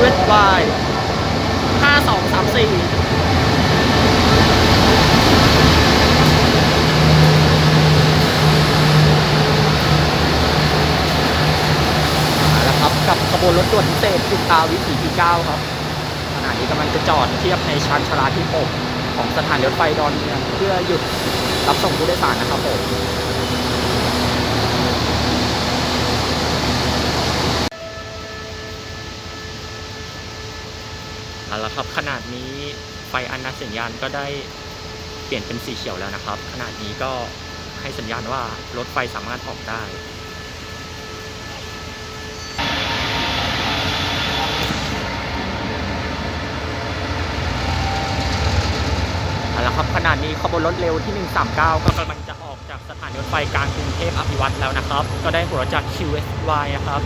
QSY 5234มาแล้วครับกับขบวนรถด่วนพิเศษจุฬาวิถีที่9ครับขณะนี้กำลังจะจอดเทียบในชานชลาที่6ของสถานีรถไฟดอนเมืองเพื่อหยุดรับส่งผู้โดยสารนะครับผม เอาละครับ ขนาดนี้ไฟอันนัดสัญญาณก็ได้เปลี่ยนเป็นสีเขียวแล้วนะครับ ขนาดนี้ก็ให้สัญญาณว่ารถไฟสามารถออกได้เอาละครับขนาดนี้ขบวนรถเร็วที่ 139 ก็กำลังจะออกจากสถานีรถไฟกลางกรุงเทพอภิวัตแล้วนะครับ ก็ได้หัวรถจาก QSY นะครับ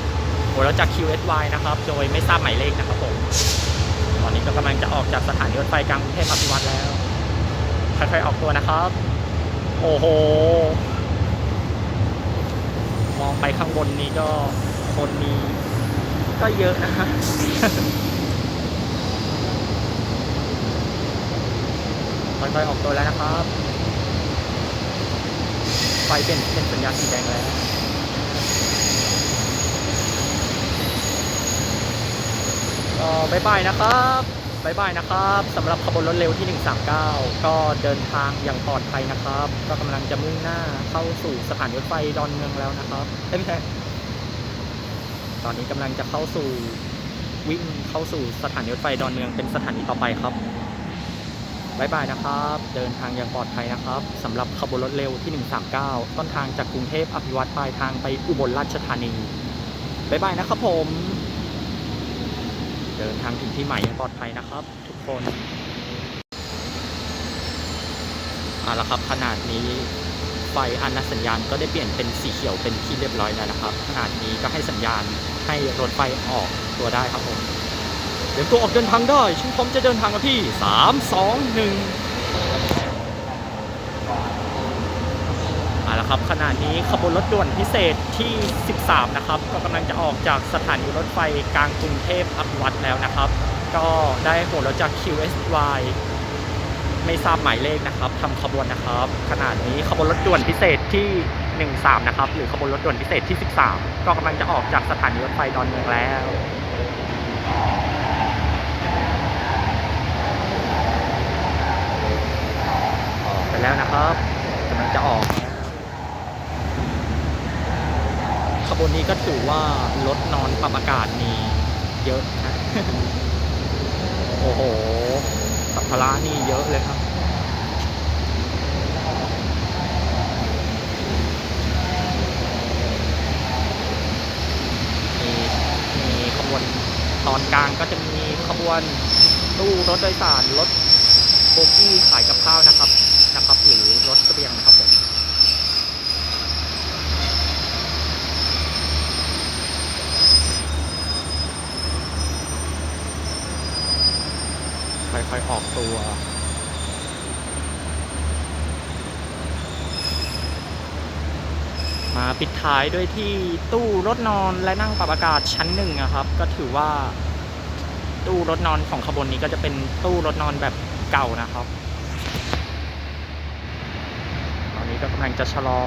หัวรถจาก QSY นะครับ โดยไม่ทราบหมายเลขนะครับผม ตอนนี้ก็กำลังจะออกจากสถานีรถไฟกลางกรุงเทพอภิวัตแล้ว ค่อยๆออกตัวนะครับ โอ้โห มองไปข้างบนนี้ก็คนมีก็เยอะนะฮะค่อยๆออกตัวแล้วนะครับ ไฟเป็นเป็นสัญญาณสีแดงแล้ว ก็บายบายนะครับบายบายนะครับสำหรับขบวนรถเร็วที่ 139 ก็เดินทางอย่างปลอดภัยนะครับ ก็กำลังจะมุ่งหน้าเข้าสู่สถานีรถไฟดอนเมืองแล้วนะครับเอ้ยไม่ใช่ตอนนี้กำลังจะเข้าสู่วิ่งเข้าสู่สถานีรถไฟดอนเมืองเป็นสถานีต่อไปครับบายบายนะครับ เดินทางอย่างปลอดภัยนะครับสำหรับขบวนรถเร็วที่ 139 ต้นทางจากกรุงเทพอภิวัตปลายทางไปอุบลราชธานีบายบายนะครับผม ดินทางถึงที่หมายอย่างปลอดภัยนะครับ ทุกคนเอาละครับขนาดนี้ไฟอันนัสัญญาณก็ได้เปลี่ยนเป็นสีเขียวเป็นที่เรียบร้อยแล้วนะครับ ขนาดนี้ก็ให้สัญญาณให้รถไฟออกตัวได้ครับผมเดี๋ยวตัวออกเดินทางได้ฉันพร้อมจะเดินทางกับพี่สามสองหนึ่งเอาละครับขณะนี้ขบวนรถด่วนพิเศษที่ 13 นะครับ ก็กำลังจะออกจากสถานีรถไฟกลางกรุงเทพอภิ วัดแล้วนะครับ ก็ได้หัวรถจาก QSY ไม่ทราบหมายเลขนะครับทำขบวนนะครับ ขนาดนี้ขบวนรถด่วนพิเศษที่ 13 นะครับ หรือขบวนรถด่วนพิเศษที่ 13 ก็กำลังจะออกจากสถานีรถไฟดอนเมืองแล้ว ออกไปแล้วนะครับกำลังจะออก ขบวนนี้ก็ถือว่ารถนอนปรับอากาศมีเยอะนะ โอ้โห สัมภาระนี่เยอะเลยครับ มีมีขบวนต อนกลางก็จะมีขบวนตู้รถโดยสารรถโบกี้ขายกับข้าวนะครับนะครับ หรือรถเสบียงนะครับผมค่อยๆออกตัว มาปิดท้ายด้วยที่ตู้รถนอนและนั่งปรับอากาศชั้นหนึ่งนะครับ ก็ถือว่า ตู้รถนอนของขบวนนี้ก็จะเป็นตู้รถนอนแบบเก่านะครับ ตอนนี้ก็กำลังจะชะลอ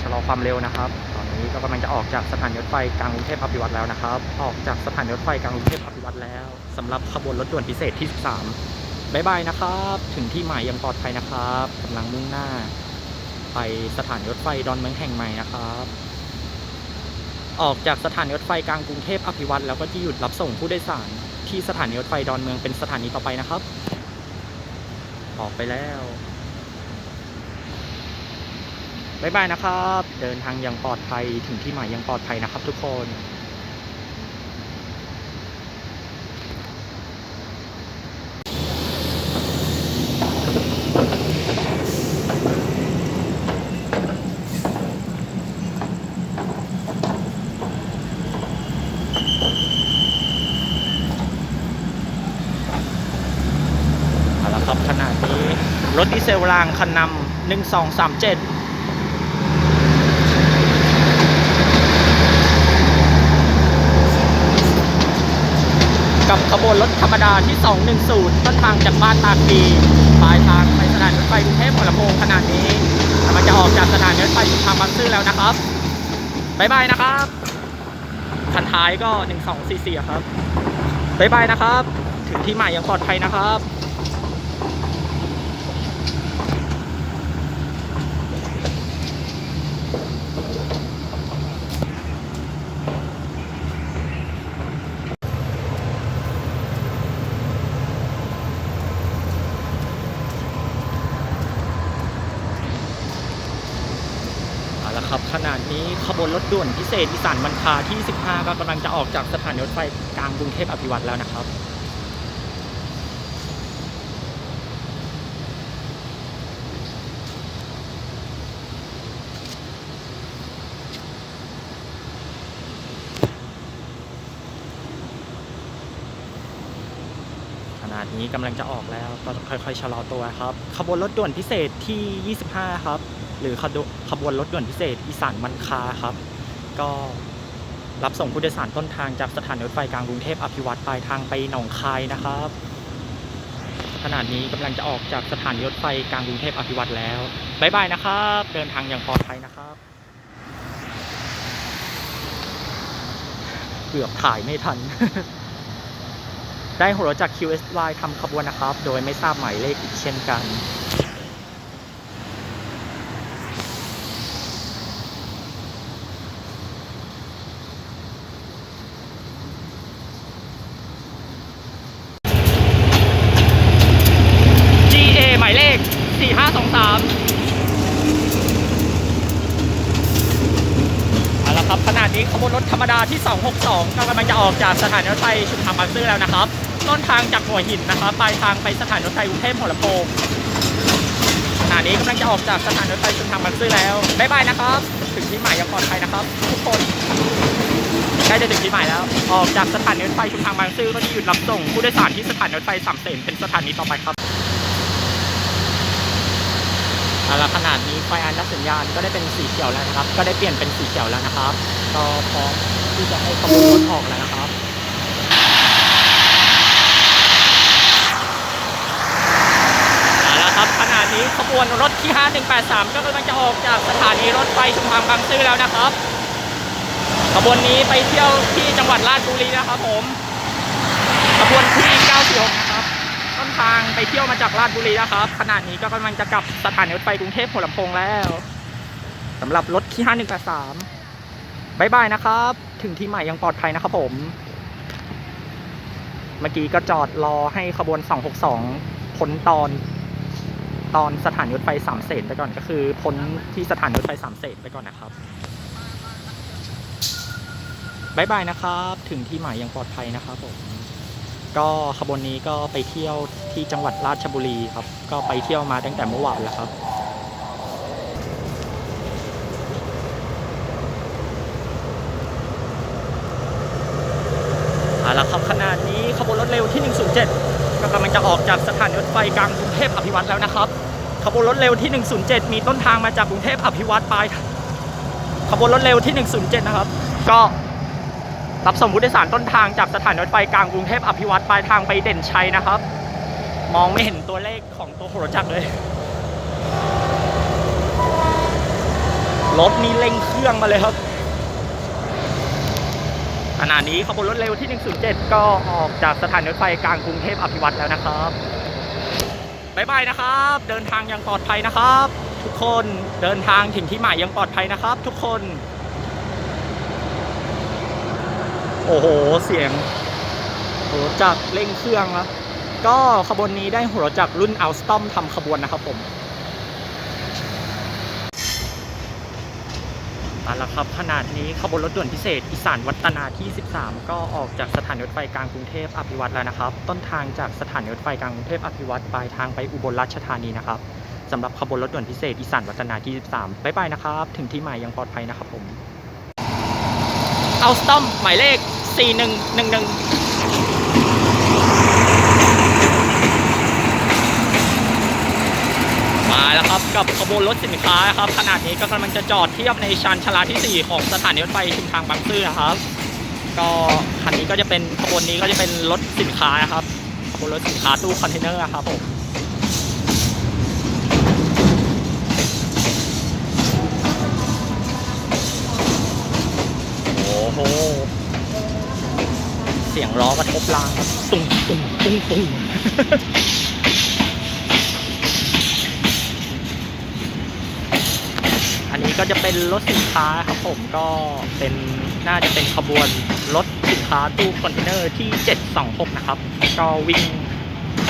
ชะลอความเร็วนะครับ ตอนนี้ก็กำลังจะออกจากสถานีรถไฟกลางกรุงเทพอภิวัตแล้วนะครับ ออกจากสถานีรถไฟกลางกรุงเทพอภิวัตแล้วสำหรับขบวนรถด่วนพิเศษที่ 13บายบายนะครับ ถึงที่หมายอย่างปลอดภัยนะครับกำลังมุ่งหน้า ไปสถานีรถไฟดอนเมืองแห่งใหม่นะครับ ออกจากสถานีรถไฟกลางกรุงเทพอภิวัตรแล้วก็จะหยุดรับส่งผู้โดยสาร ที่สถานีรถไฟดอนเมืองเป็นสถานีต่อไปนะครับ ออกไปแล้วบ๊ายบายนะครับ เดินทางอย่างปลอดภัยถึงที่หมายอย่างปลอดภัยนะครับทุกคน เอาละครับขณะนี้รถดี เซลรางคันนำหนึ่งสองสามเจ็ดกับขบวนรถธรรมดาที่ 210 ต้นทางจากบ้านตาคีปลายทางไปสถานีรถไฟกรุงเทพหัวลำโพงขนาดนี้กำลังจะออกจากสถานีรถไฟชุมทางบางซื่อแล้วนะครับบ๊ายบายนะครับคันท้ายก็ 1244ครับบ๊ายบายนะครับ ถึงที่หมายอย่างปลอดภัยนะครับ เอาละครับข นี้ขบวนรถด่วนพิเศษอีสานมันคาที่ 15 ก็กำลังจะออกจากสถานีรถไฟกลางกรุงเทพอภิวัตรแล้วนะครับขนาดนี้กำลังจะออกแล้วก็ค่อยๆชะลอตัวครับ ขบวนรถด่วนพิเศษที่ 25 ครับ หรือขบขบวนรถด่วนพิเศษอีสานมันคาครับ ก็รับส่งผู้โดยสารต้นทางจากสถานีรถไฟกลางกรุงเทพอภิวัตรปลายทางไปหนองคายนะครับขนาดนี้กำลังจะออกจากสถานีรถไฟกลางกรุงเทพอภิวัตรแล้วบ๊ายบายนะครับ เดินทางอย่างปลอดภัยนะครับ เกือบถ่ายไม่ทัน ได้หัวรถจาก QSY ทำขบวนนะครับ โดยไม่ทราบหมายเลขอีกเช่นกัน GA หมายเลข 4523เอาละครับข นี้ขบวนรถธรรมดาที่ 262 ก็กำลังจะออกจากสถานีรถไฟชุมทางบางซื่อแล้วนะครับ ต้นทางจากหัวหินนะครับ ปลายทางไปสถานีรถไฟกรุงเทพหัวลำโพงขณะนี้กำลังจะออกจากสถานีรถไฟชุมทางบางซื่อแล้วบ๊ายบายนะครับ ถึงที่หมายอย่างปลอดภัยนะครับ ทุกคนใกล้จะถึงที่หมายแล้ว ออกจากสถานีรถไฟชุมทางบางซื่อก็จะหยุดรับส่งผู้โดยสารที่สถานีรถไฟสามเสนเป็นสถานีต่อไปครับ เอาละขนาดนี้ไฟอันดับสัญญาณก็ได้เป็นสีเขียวแล้วนะครับ ก็ได้เปลี่ยนเป็นสีเขียวแล้วนะครับก็พร้อมที่จะให้ขบวนรถออกแล้วนะครับเอาละครับขณะนี้ขบวนรถที่ 5183 ก็กำลังจะออกจากสถานีรถไฟชุมทางบางซื่อแล้วนะครับ ขบวนนี้ไปเที่ยวที่จังหวัดราชบุรีนะครับผม ขบวนที่946นะครับ ทางไปเที่ยวมาจากราชบุรีนะครับขณะนี้ก็กำลังจะกลับสถานีรถไฟกรุงเทพหัวลำโพงแล้วสำหรับรถที่5183บายบายนะครับ ถึงที่ใหม่ยังปลอดภัยนะครับผม เมื่อกี้ก็จอดรอให้ขบวน 262พ้นตอน ตอนสถานีรถไฟสามเสนไปก่อนก็คือพ้นที่สถานีรถไฟสามเสนไปก่อนนะครับบายบายนะครับ ถึงที่หมายยังปลอดภัยนะครับผม ก็ขบวนนี้ก็ไปเที่ยวที่จังหวัดราชบุรีครับ ก็ไปเที่ยวมาตั้งแต่เมื่อวานแล้วครับเอาละครับขนาดนี้ขบวนรถเร็วที่ 107 ก็กำลังจะออกจากสถานีรถไฟกลางกรุงเทพอภิวัตแล้วนะครับ ขบวนรถเร็วที่ 107 มีต้นทางมาจากกรุงเทพอภิวัตไป ขบวนรถเร็วที่ 107 นะครับ ก็ รับส่งผู้โดยสารต้นทางจากสถานรถไฟกลางกรุงเทพอภิวัตรปลายทางไปเด่นชัยนะครับ มองไม่เห็นตัวเลขของตัวรถจักรเลย รถนี่เร่งเครื่องมาเลยครับขณะนี้ขบวนรถเร็วที่ 107 ก็ออกจากสถานรถไฟกลางกรุงเทพอภิวัตรแล้วนะครับบายบายนะครับ เดินทางอย่างปลอดภัยนะครับ ทุกคนเดินทางถึงที่หมายอย่างปลอดภัยนะครับ ทุกคน โอ้โห เสียงหัวจักรเร่งเครื่องแล้วก็ขบวนนี้ได้หัวจักรรุ่นอัลสตอมทำขบวนนะครับผมเอาละครับขนาดนี้ขบวนรถด่วนพิเศษ อีสานวัฒนาที่ 13 ก็ออกจากสถานีรถไฟกลางกรุงเทพอภิวัตรแล้วนะครับ ต้นทางจากสถานีรถไฟกลางกรุงเทพอภิวัตรปลายทางไปอุบลราชธานีนะครับสำหรับขบวนรถด่วนพิเศษอีสานวัฒนาที่ 13 บ๊ายบายนะครับ ถึงที่หมายยังปลอดภัยนะครับผม เอาสตอมหมายเลข 4111มาแล้วครับกับขบวนรถสินค้าครับขนาดนี้ก็กำลังจะจอดเทียบในชานชลาที่ 4 ของสถานีรถไฟชุมทางบางซื่อครับ ก็คันนี้ก็จะเป็นขบวนนี้ก็จะเป็นรถสินค้านะครับขบวนรถสินค้าตู้คอนเทนเนอร์ครับผม เสียงล้อกระทบรางครับตุ้งตุ้งตุ้งตุ้งอันนี้ก็จะเป็นรถสินค้าครับผมก็เป็นน่าจะเป็นขบวนรถสินค้าตู้คอนเทนเนอร์ที่ 726 นะครับ ก็วิ่ง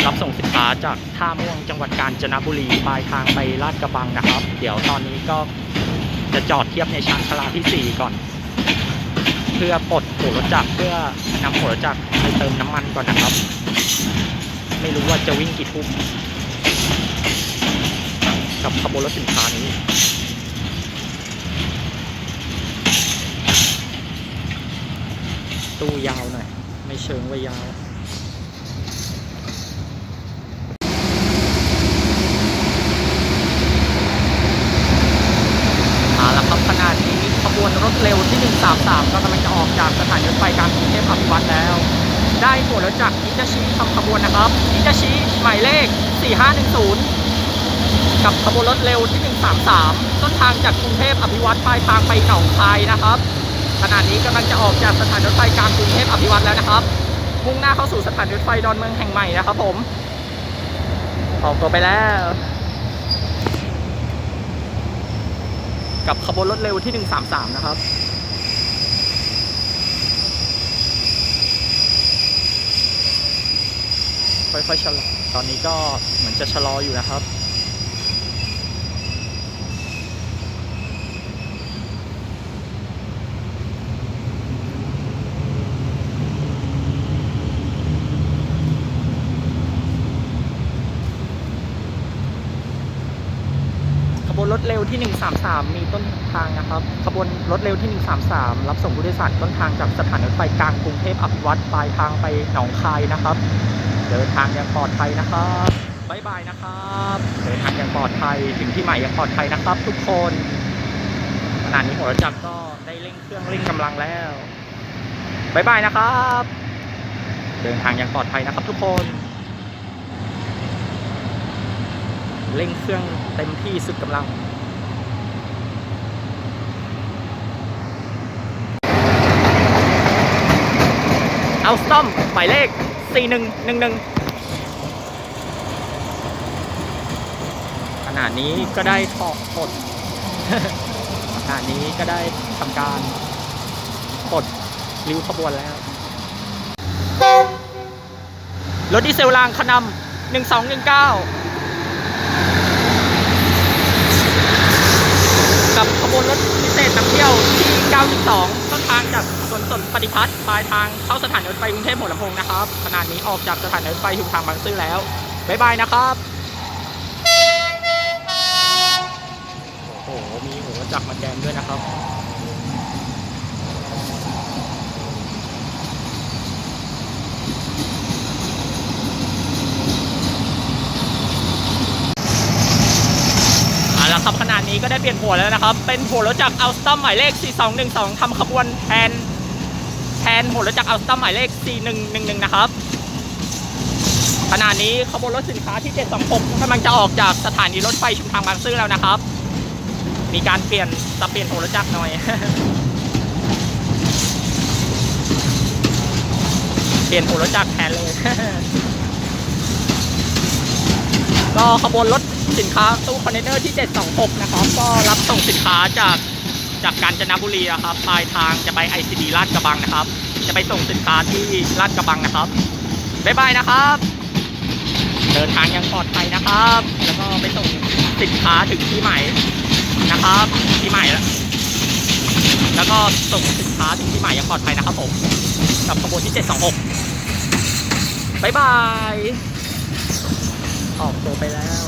รับส่งสินค้าจากท่าม่วงจังหวัดกาญจนบุรีปลายทางไปลาดกระบังนะครับ เดี๋ยวตอนนี้ก็จะจอดเทียบในชานชาลาที่ 4 ก่อน เพื่อปลดหัวรถจักรเพื่อนำหัวรถจักรไปเติมน้ำมันก่อนนะครับ ไม่รู้ว่าจะวิ่งกี่ทุ่มกับขบวนรถสินค้านี้ตู้ยาวหน่อย ไม่เชิงว่ายาว เอาละครับขนาดนี้ขบวนรถเร็วที่ 133ก็กำลังจะออกจากสถานีรถไฟกลางกรุงเทพอภิวัตแล้ว ได้หัวรถจักรนิจชิทำขบวนนะครับนิจชิหมายเลข 4510 กับขบวนรถเร็วที่ 133 ต้นทางจากกรุงเทพอภิวัตปลายทางไปหนองคายนะครับ ขณะนี้กำลังจะออกจากสถานีรถไฟกลางกรุงเทพอภิวัตแล้วนะครับ มุ่งหน้าเข้าสู่สถานีรถไฟดอนเมืองแห่งใหม่นะครับผมออกตัวไปแล้ว กับขบวนรถเร็วที่ 133 นะครับ ค่อยๆชะลอตอนนี้ก็เหมือนจะชะลออยู่นะครับ ขบวนรถเร็วที่ 133 มีต้นทางนะครับ ขบวนรถเร็วที่ 133 รับส่งผู้โดยสารต้นทางจากสถานีรถไฟกลางกรุงเทพอภิวัตปลายทางไปหนองคายนะครับ เดินทางอย่างปลอดภัยนะครับบายบายนะครับเดินทางอย่างปลอดภัยถึงที่หมายอย่างปลอดภัยนะครับทุกคนขณะนี้หัวรถจักรก็ได้เร่งเครื่องเร่งกำลังแล้วบายบายนะครับ เดินทางอย่างปลอดภัยนะครับทุกคน เร่งเครื่องเต็มที่สุดกำลังเอาสต้อมหมายเลข 4111ขณะนี้ก็ได้ถอดปลดขณะนี้ก็ได้ทำการปลดริ้วขบวนแล้ว รถดีเซลรางขนำ1219กับขบวนรถพิเศษนำเที่ยวที่ 92 ต้นทางจากสว นสนปฏิพัฒน์ปลายทางเข้าสถานีรถไฟกรุงเทพหัวลำโพงนะครับขณะนี้ออกจากสถานีรถไฟชุมทางบางซื่อแล้วบ๊ายบายนะครับโอ้โหมีหัวจักรมาแจมด้วยนะครับเอาละครับขนาดนี้ก็ได้เปลี่ยนหัวแล้วนะครับ เป็นหัวรถจักรอัลสตัมหมายเลข 4212 ทำขบวนแทนแท นหัวรถจักรอัลสตัมหมายเลข 4111 นะครับ ขณะนี้ขบวนรถสินค้าที่ 726กำลังจะออกจากสถานีรถไฟชุมทางบางซื่อแล้วนะครับ มีการเปลี่ยนสับเปลี่ยนหัวรถจักรหน่อย เปลี่ยนหัวรถจักรแทนเลย ก็ขบวนรถสินค้าตู้คอนเทนเนอร์ที่ 726 นะครับ ก็รับส่งสินค้าจากจากกาญจนบุรีนะครับ ปลายทางจะไป ICD ลาดกระบังนะครับ จะไปส่งสินค้าที่ลาดกระบังนะครับบ๊ายบายนะครับ เดินทางยังปลอดภัยนะครับ แล้วก็ไปส่งสินค้าถึงที่ใหม่นะครับที่ใหม่แล้วแล้วก็ส่งสินค้าถึงที่ใหม่ยังปลอดภัยนะครับผมกับขบวนที่ 726บ๊ายบายออกตัวไปแล้ว